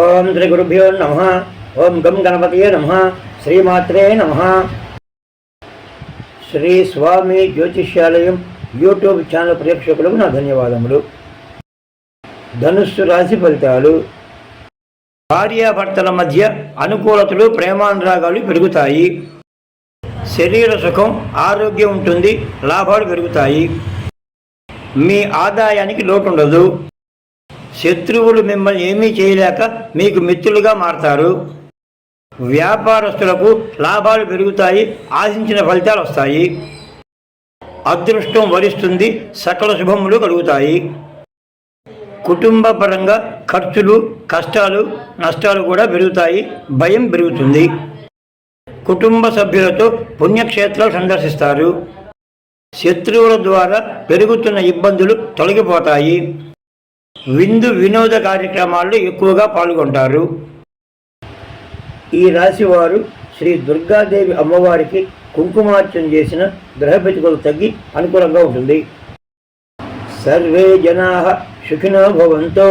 ఓం శ్రీ గురుభ్యో నమ. ఓం గం గణపతియే నమ. శ్రీమాత్రే నమ. శ్రీ స్వామి జ్యోతిష్యాలయం యూట్యూబ్ ఛానల్ ప్రేక్షకులకు నా ధన్యవాదములు. ధనుస్సు రాశి ఫలితాలు. భార్యాభర్తల మధ్య అనుకూలతలు ప్రేమానురాగాలు పెరుగుతాయి. శరీర సుఖం ఆరోగ్యం ఉంటుంది లాభాలు పెరుగుతాయి. మీ ఆదాయానికి లోటు ఉండదు శత్రువులు మిమ్మల్ని ఏమీ చేయలేక మీకు మిత్రులుగా మారతారు. వ్యాపారస్తులకు లాభాలు పెరుగుతాయి ఆశించిన ఫలితాలు వస్తాయి. అదృష్టం వరిస్తుంది సకల శుభములు కలుగుతాయి. కుటుంబ పరంగా ఖర్చులు కష్టాలు నష్టాలు కూడా పెరుగుతాయి భయం పెరుగుతుంది. కుటుంబ సభ్యులతో పుణ్యక్షేత్రాలు సందర్శిస్తారు. శత్రువుల ద్వారా పెరుగుతున్న ఇబ్బందులు తొలగిపోతాయి. విందు వినోద కార్యక్రమాల్లో ఎక్కువగా పాల్గొంటారు. ఈ రాశి వారు శ్రీ దుర్గాదేవి అమ్మవారికి కుంకుమార్చన చేసిన గ్రహపెతుకలు తగ్గి అనుకూలంగా ఉంటుంది. సర్వే జనా సుఖినో భవంతో.